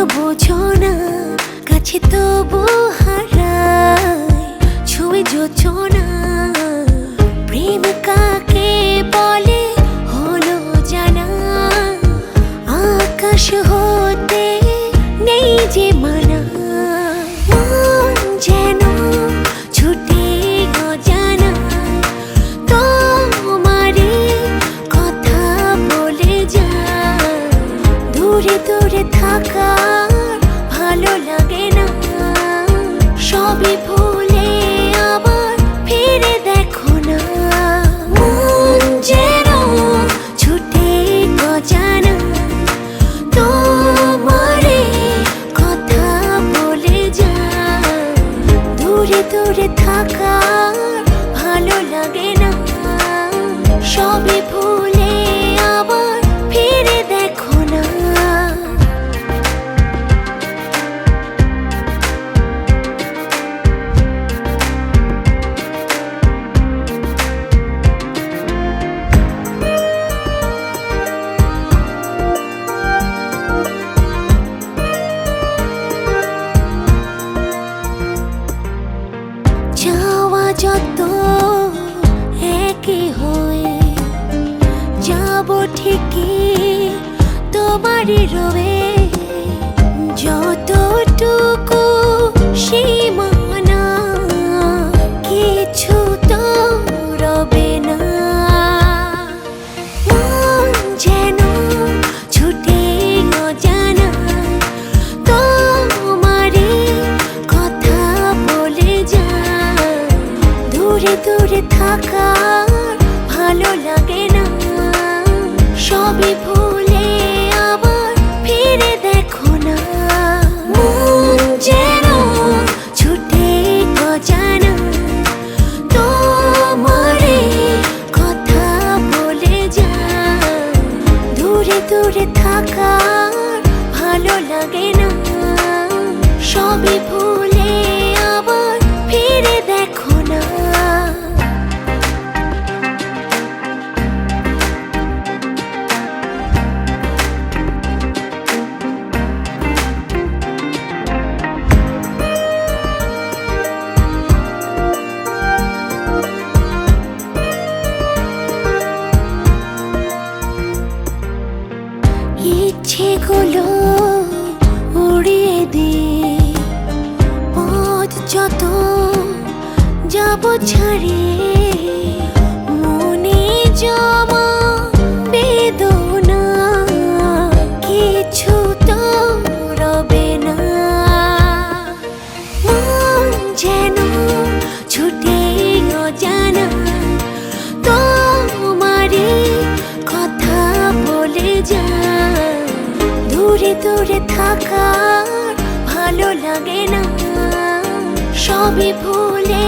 না, কাছে তবু হারায়, ছুঁয়ে না। প্রেম কাকে বলে হলো জানা, আকাশ হতে নেই যে মানা। কথা বলে যায়। দূরে দূরে থাকার সবই যত একই হয়ে যাব ঠিকই তোমারই রবে দূরে থাকার ভালো লাগে না। সবই ভুলে আবার ফিরে দেখো না। যেন ছুটে অজানা। তোমারে কথা বলে যায় দূরে দূরে থাকার ভালো লাগে না। সবই মনে জমা না। যেন ছুটে তোমারই কথা বলে যায়। দূরে দূরে ভালো লাগে না, সবই ভুলে